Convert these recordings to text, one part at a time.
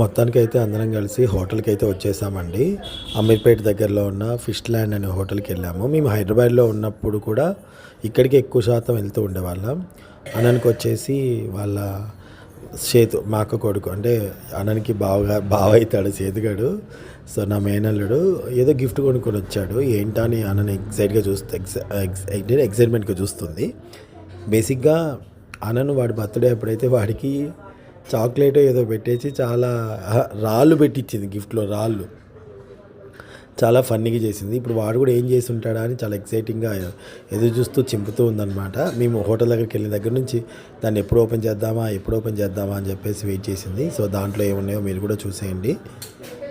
మొత్తానికి అయితే అందరం కలిసి హోటల్కి అయితే వచ్చేసామండి. అమీర్పేట దగ్గరలో ఉన్న ఫిష్ ల్యాండ్ అనే హోటల్కి వెళ్ళాము. మేము హైదరాబాద్లో ఉన్నప్పుడు కూడా ఇక్కడికి ఎక్కువ శాతం వెళ్తూ ఉండేవాళ్ళం. అనన్కి వచ్చేసి వాళ్ళ సేతు మా అక్క కొడుకు అంటే అనన్కి బావగా బావ అవుతాడు సేతుగాడు సో నా మేనల్లుడు ఏదో గిఫ్ట్ కొనుక్కొని వచ్చాడు. ఏంటా అని అన్నని ఎగ్జైట్గా చూస్తే ఎగ్జైట్మెంట్గా చూస్తుంది. బేసిక్గా అన్నను వాడి బర్త్డే అప్పుడైతే వాడికి చాక్లెట్ ఏదో పెట్టేసి చాలా రాళ్ళు పెట్టించింది గిఫ్ట్లో రాళ్ళు. చాలా ఫన్నీగా చేసింది. ఇప్పుడు వాడు కూడా ఏం చేసి ఉంటాడా అని చాలా ఎక్సైటింగ్గా ఎదురు చూస్తూ చింపుతూ ఉందన్నమాట. మేము హోటల్ దగ్గరికి వెళ్ళిన దగ్గర నుంచి దాన్ని ఎప్పుడు ఓపెన్ చేద్దామా ఎప్పుడు ఓపెన్ చేద్దామా అని చెప్పేసి వెయిట్ చేసింది. సో దాంట్లో ఏమున్నాయో మీరు కూడా చూసేయండి.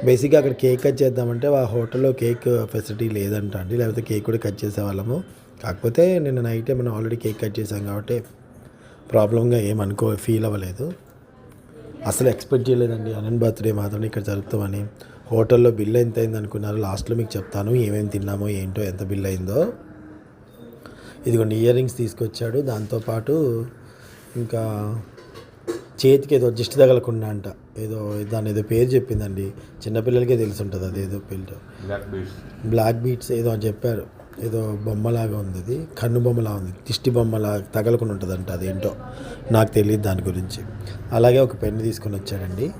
బేసిక్గా అక్కడ కేక్ కట్ చేద్దామంటే ఆ హోటల్లో కేక్ ఫెసిలిటీ లేదంట అండి. లేకపోతే కేక్ కూడా కట్ చేసేవాళ్ళము. కాకపోతే నిన్న నైటే మనం ఆల్రెడీ కేక్ కట్ చేసాం కాబట్టి ప్రాబ్లంగా ఏమనుకో ఫీల్ అవ్వలేదు. అసలు ఎక్స్పెక్ట్ చేయలేదండి. అనంత్ బర్త్డే మాత్రం ఇక్కడ జరుపుతామని హోటల్లో బిల్ ఎంత అయింది అనుకున్నారు. లాస్ట్లో మీకు చెప్తాను. ఏమేమి తిన్నామో ఏంటో ఎంత బిల్ అయిందో. ఇదిగోండి ఇయర్ రింగ్స్ తీసుకొచ్చాడు. దాంతోపాటు ఇంకా చేతికి ఏదో దిష్టి తగలకుండా అంట. ఏదో దాని ఏదో పేరు చెప్పిందండి. చిన్నపిల్లలకే తెలిసి ఉంటుంది అది ఏదో పేరు బ్లాక్ బీట్స్ బ్లాక్ బీట్స్ ఏదో అని చెప్పారు. ఏదో బొమ్మలాగా ఉంది అది. కన్ను బొమ్మలా ఉంది. దిష్టి బొమ్మలా తగలకుండా ఉంటుందంట అదేంటో. నాకు తెలియదు దాని గురించి. అలాగే ఒక పెన్ను తీసుకొని వచ్చాడండి.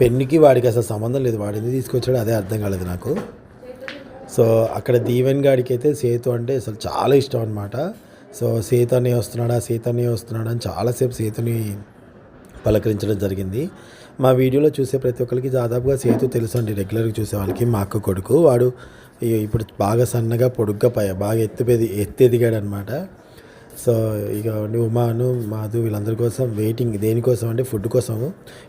పెన్నుకి వాడికి అసలు సంబంధం లేదు. వాడిని తీసుకొచ్చాడు అదే అర్థం కాలేదు నాకు. సో అక్కడ దీవెన్ గాడికి అయితే సేతు అంటే అసలు చాలా ఇష్టం అనమాట సో సేతు వస్తున్నాడా సేతు వస్తున్నాడా అని చాలాసేపు సేతుని పలకరించడం జరిగింది. మా వీడియోలో చూసే ప్రతి ఒక్కరికి దాదాపుగా సేతు తెలుసు అండి రెగ్యులర్గా చూసే వాళ్ళకి మా అక్క కొడుకు. వాడు ఇప్పుడు బాగా సన్నగా పొడుగ్గా పై బాగా ఎత్తుపెది ఎత్తెదిగాడు అనమాట సో ఇక ఉమాను మాధు వీళ్ళందరి కోసం వెయిటింగ్ దేనికోసం అంటే ఫుడ్ కోసము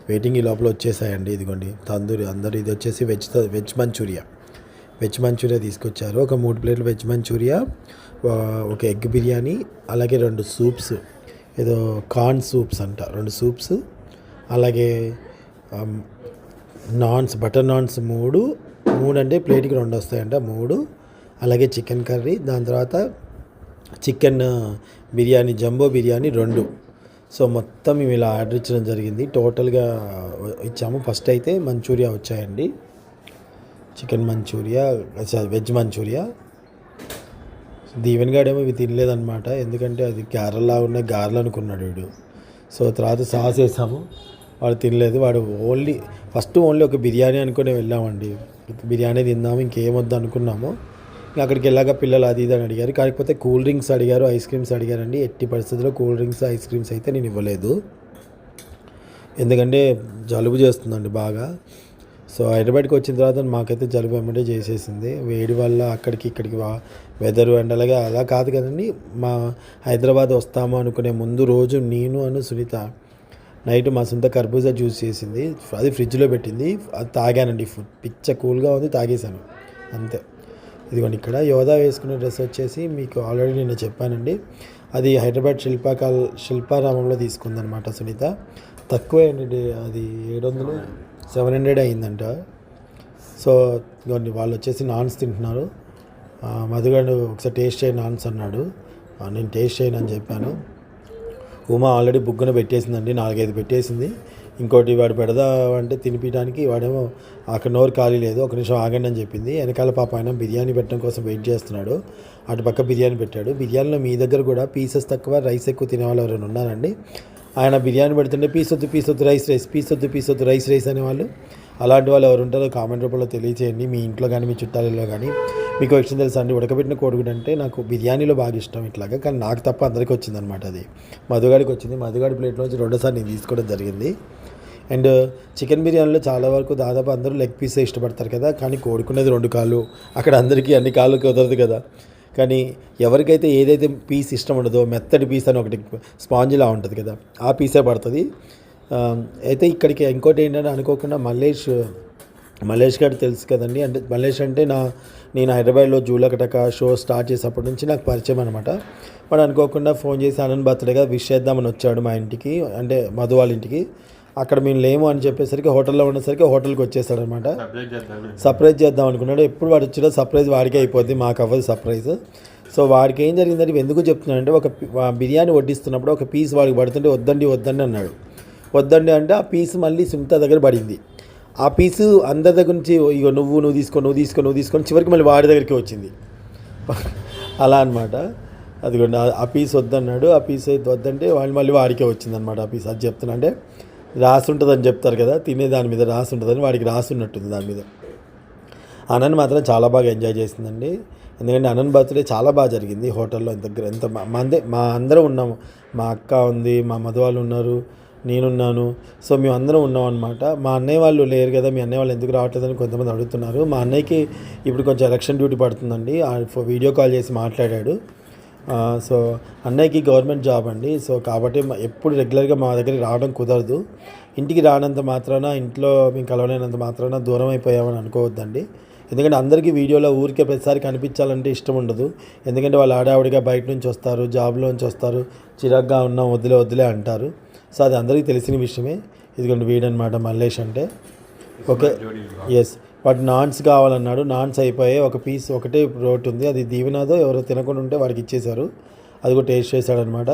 వెయిటింగ్ ఈ లోపల వచ్చేసాయండి. ఇదిగోండి తందూరి అందరూ ఇది వచ్చేసి veg veg Manchuria. Veg Manchuria తీసుకొచ్చారు. ఒక మూడు ప్లేట్లు వెజ్ మంచూరియా ఒక ఎగ్ బిర్యానీ అలాగే రెండు సూప్స్. ఏదో కార్న్ సూప్స్ అంట. రెండు సూప్స్ అలాగే నాన్స్ బటర్ నాన్స్ మూడు. మూడు అంటే ప్లేట్కి రెండు వస్తాయంట మూడు. అలాగే చికెన్ కర్రీ దాని తర్వాత చికెన్ బిర్యానీ జంబో బిర్యానీ రెండు. సో మొత్తం మేము ఇలా ఆర్డర్ ఇచ్చడం జరిగింది. టోటల్గా ఇచ్చాము. ఫస్ట్ అయితే మంచూరియా వచ్చాయండి. Chicken Manchuria veg Manchuria. Deeven గాడేమో ఇవి తినలేదన్నమాట. ఎందుకంటే అది గారెలా ఉన్నాయి గారెలు అనుకున్నాడు వీడు. సో తర్వాత సాస్ వేసాము. వాడు తినలేదు. వాడు ఓన్లీ ఫస్ట్ ఓన్లీ ఒక బిర్యానీ అనుకుని వెళ్ళామండి. బిర్యానీ తిందాము ఇంకేమొద్దు అనుకున్నాము. అక్కడికి వెళ్ళాక పిల్లలు అది ఇది అని అడిగారు. కాకపోతే కూల్ డ్రింక్స్ అడిగారు ఐస్ క్రీమ్స్ అడిగారండి. ఎట్టి పరిస్థితుల్లో కూల్ డ్రింక్స్ ఐస్ క్రీమ్స్ అయితే నేను ఇవ్వలేదు. ఎందుకంటే జలుబు చేస్తుందండి బాగా. సో హైదరాబాద్కి వచ్చిన తర్వాత మాకైతే జలుబు వెంబడే చేసేసింది. వేడి వల్ల అక్కడికి ఇక్కడికి వా వెదర్ అండ్ అలాగే అలా కాదు కదండి. మా హైదరాబాద్ వస్తాము అనుకునే ముందు రోజు నేను అను సునీత నైట్ మా సొంత కర్బూజా జ్యూస్ చేసింది. అది ఫ్రిడ్జ్లో పెట్టింది. అది తాగానండి. ఫుడ్ పిచ్చ కూల్గా ఉంది తాగేశాను. అంతే. ఇదిగోండి ఇక్కడ. యోధా వేసుకునే డ్రెస్ వచ్చేసి మీకు ఆల్రెడీ నేను చెప్పానండి. అది హైదరాబాద్ శిల్పాకాల్ శిల్పారామంలో తీసుకుందనమాట సునీత. తక్కువే అండి అది ఏడు వందలు సెవెన్ హండ్రెడ్ అయిందంట. సో ఇదిగోండి వాళ్ళు వచ్చేసి నాన్స్ తింటున్నారు. మధుగాడు ఒకసారి టేస్ట్ చేయ నాన్స్ అన్నాడు. నేను టేస్ట్ చేయను అని చెప్పాను. ఉమా ఆల్రెడీ బుగ్గన పెట్టేసిందండి నాలుగైదు పెట్టేసింది. ఇంకోటి వాడు పెడదా అంటే తినిపించడానికి వాడేమో అక్కడ నోరు ఖాళీ లేదు ఒక నిమిషం ఆగండి అని చెప్పింది. వెనకాల పాప ఆయన బిర్యానీ పెట్టడం కోసం వెయిట్ చేస్తున్నాడు. అటు పక్క బిర్యానీ పెట్టాడు. బిర్యానీలో మీ దగ్గర కూడా పీసెస్ తక్కువ రైస్ ఎక్కువ తినేవాళ్ళు ఎవరైనా ఉన్నారండి? ఆయన బిర్యానీ పెడుతుంటే పీస్ వద్దు పీస్ వద్దు రైస్ రైస్ పీస్ వద్దు పీస్ వద్దు రైస్ రైస్ అనేవాళ్ళు. అలాంటి వాళ్ళు ఎవరు ఉంటారో కామెంట్ రూపంలో తెలియచేయండి. మీ ఇంట్లో కానీ మీ చుట్టాలలో కానీ మీకు వచ్చింది తెలుసా అండి? ఉడకబెట్టిన కోడిగుడు అంటే నాకు బిర్యానీలో బాగా ఇష్టం ఇట్లాగా. కానీ నాకు తప్ప అందరికీ వచ్చిందనమాట అది. మధుగాడికి వచ్చింది. మధుగాడి ప్లేట్లో నుంచి రెండోసారి నేను తీసుకోవడం జరిగింది. అండ్ చికెన్ బిర్యానీలో చాలా వరకు దాదాపు అందరూ లెగ్ పీసే ఇష్టపడతారు కదా? కానీ కోడుకునేది రెండు కాళ్ళు. అక్కడ అందరికీ అన్ని కాళ్ళు కుదరదు కదా? కానీ ఎవరికైతే ఏదైతే పీస్ ఇష్టం ఉండదో మెత్తడి పీస్ అని ఒకటి స్పాంజ్లా ఉంటుంది కదా? ఆ పీసే పడుతుంది. అయితే ఇక్కడికి ఇంకోటి ఏంటంటే అనుకోకుండా మల్లేష్ మల్లేష్ గారు తెలుసు కదండి. అంటే మల్లేష్ అంటే నా నేను హైదరాబాద్లో జూలకటక షో స్టార్ట్ చేసినప్పటి నుంచి నాకు పరిచయం అనమాట వాడు అనుకోకుండా ఫోన్ చేసి ఆనంద్ బర్త్డేగా విష్ చేద్దామని వచ్చాడు మా ఇంటికి అంటే మధు వాళ్ళ ఇంటికి. అక్కడ మేము లేము అని చెప్పేసరికి హోటల్లో ఉండేసరికి హోటల్కి వచ్చేసాడు అనమాట సర్ప్రైజ్ చేద్దాం అనుకున్నాడు. ఎప్పుడు వాడు వచ్చినా సర్ప్రైజ్ వాడికే అయిపోద్ది మాకు అవ్వదు సర్ప్రైజ్. సో వాడికి ఏం జరిగిందంటే ఎందుకు చెప్తున్నానంటే ఒక బిర్యానీ వడ్డిస్తున్నప్పుడు ఒక పీస్ వాడికి పడుతుంటే వద్దండి వద్దండి అన్నాడు. వద్దండి అంటే ఆ పీస్ మళ్ళీ సుమిత దగ్గర పడింది. ఆ పీసు అందరి దగ్గర నుంచి ఇక నువ్వు నువ్వు తీసుకో నువ్వు తీసుకో నువ్వు తీసుకొని చివరికి మళ్ళీ వాడి దగ్గరికి వచ్చింది. అలా అనమాట అదిగోండి ఆ- పీస్ వద్దన్నాడు. ఆ పీస్ అయితే వద్దంటే వాళ్ళు మళ్ళీ వాడికే వచ్చింది అనమాట ఆ పీస్. అది చెప్తున్నా అంటే రాసి ఉంటుందని చెప్తారు కదా తినే దాని మీద రాసి ఉంటుందని వాడికి రాసి ఉన్నట్టుంది దాని మీద. అనన్ మాత్రం చాలా బాగా ఎంజాయ్ చేసిందండి. ఎందుకంటే అనన్ బర్త్డే చాలా బాగా జరిగింది హోటల్లో. ఇంత ఎంత మా- మందే మా అందరం ఉన్నాము. మా అక్క ఉంది మా మధువాళ్ళు ఉన్నారు. నేనున్నాను. సో మేము అందరం ఉన్నాం అనమాట మా అన్నయ్య వాళ్ళు లేరు కదా మీ అన్నయ్య వాళ్ళు ఎందుకు రావట్లేదని కొంతమంది అడుగుతున్నారు. మా అన్నయ్యకి ఇప్పుడు కొంచెం ఎలక్షన్ డ్యూటీ పడుతుందండి. వీడియో కాల్ చేసి మాట్లాడాడు. సో అన్నయ్యకి గవర్నమెంట్ జాబ్ అండి. సో కాబట్టి ఎప్పుడు రెగ్యులర్గా మా దగ్గరికి రావడం కుదరదు. ఇంటికి రానంత మాత్రాన ఇంట్లో మేము కలవలేనంత మాత్రాన దూరం అయిపోయామని అనుకోవద్దండి. ఎందుకంటే అందరికీ వీడియోలో ఊరికే ప్రతిసారి కనిపించాలంటే ఇష్టం ఉండదు. ఎందుకంటే వాళ్ళు ఆడావిడిగా బయట నుంచి వస్తారు జాబ్లో నుంచి వస్తారు చిరాగ్గా ఉన్నాం వదిలే వదిలే అంటారు. సో అది అందరికీ తెలిసిన విషయమే. ఇదిగోండి వీడనమాట మల్లేష్ అంటే. ఓకే. ఎస్ వాటి నాన్స్ కావాలన్నాడు. నాన్స్ అయిపోయాయి ఒక పీస్ ఒకటే రోట్ ఉంది. అది దీవెనాదో ఎవరో తినకుండా ఉంటే వాడికి ఇచ్చేశారు. అది కూడా టేస్ట్ చేశాడనమాట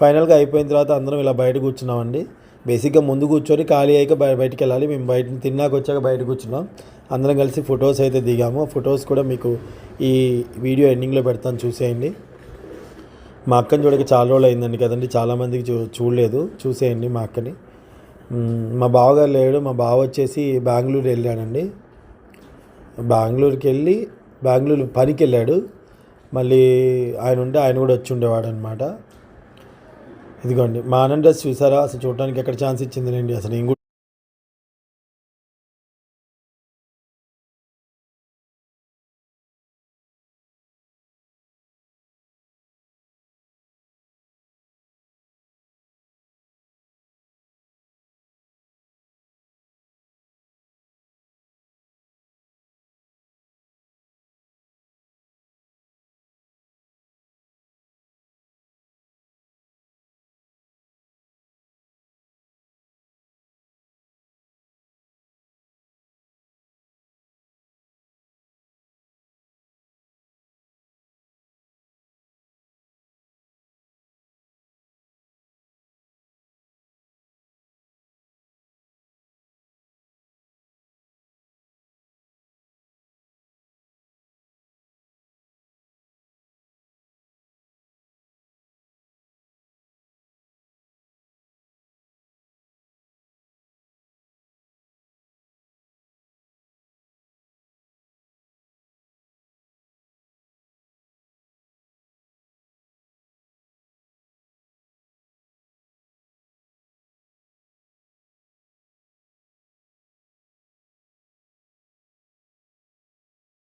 ఫైనల్గా అయిపోయిన తర్వాత అందరం ఇలా బయట కూర్చున్నామండి. బేసిక్గా ముందు కూర్చొని ఖాళీ అయ్యాక బయ వెళ్ళాలి మేము బయట తిన్నాక వచ్చాక బయట కూర్చున్నాం. అందరం కలిసి ఫొటోస్ అయితే దిగాము. ఫొటోస్ కూడా మీకు ఈ వీడియో ఎండింగ్లో పెడతాను చూసేయండి. మా అక్కని చూడక చాలా రోజులు అయిందండి కదండి చాలామందికి చూ చూడలేదు. చూసేయండి మా అక్కని. మా బావగారు లేడు. మా బావ వచ్చేసి బెంగళూరు వెళ్ళాడండి. బెంగళూరుకి వెళ్ళి బెంగళూరు పనికి వెళ్ళాడు మళ్ళీ ఆయన ఉంటే ఆయన కూడా వచ్చి ఉండేవాడు అనమాట ఇదిగోండి మా ఆనంద్ డ్రెస్ చూసారా? అసలు చూడడానికి ఎక్కడ ఛాన్స్ ఇచ్చింది అసలు ఇంకో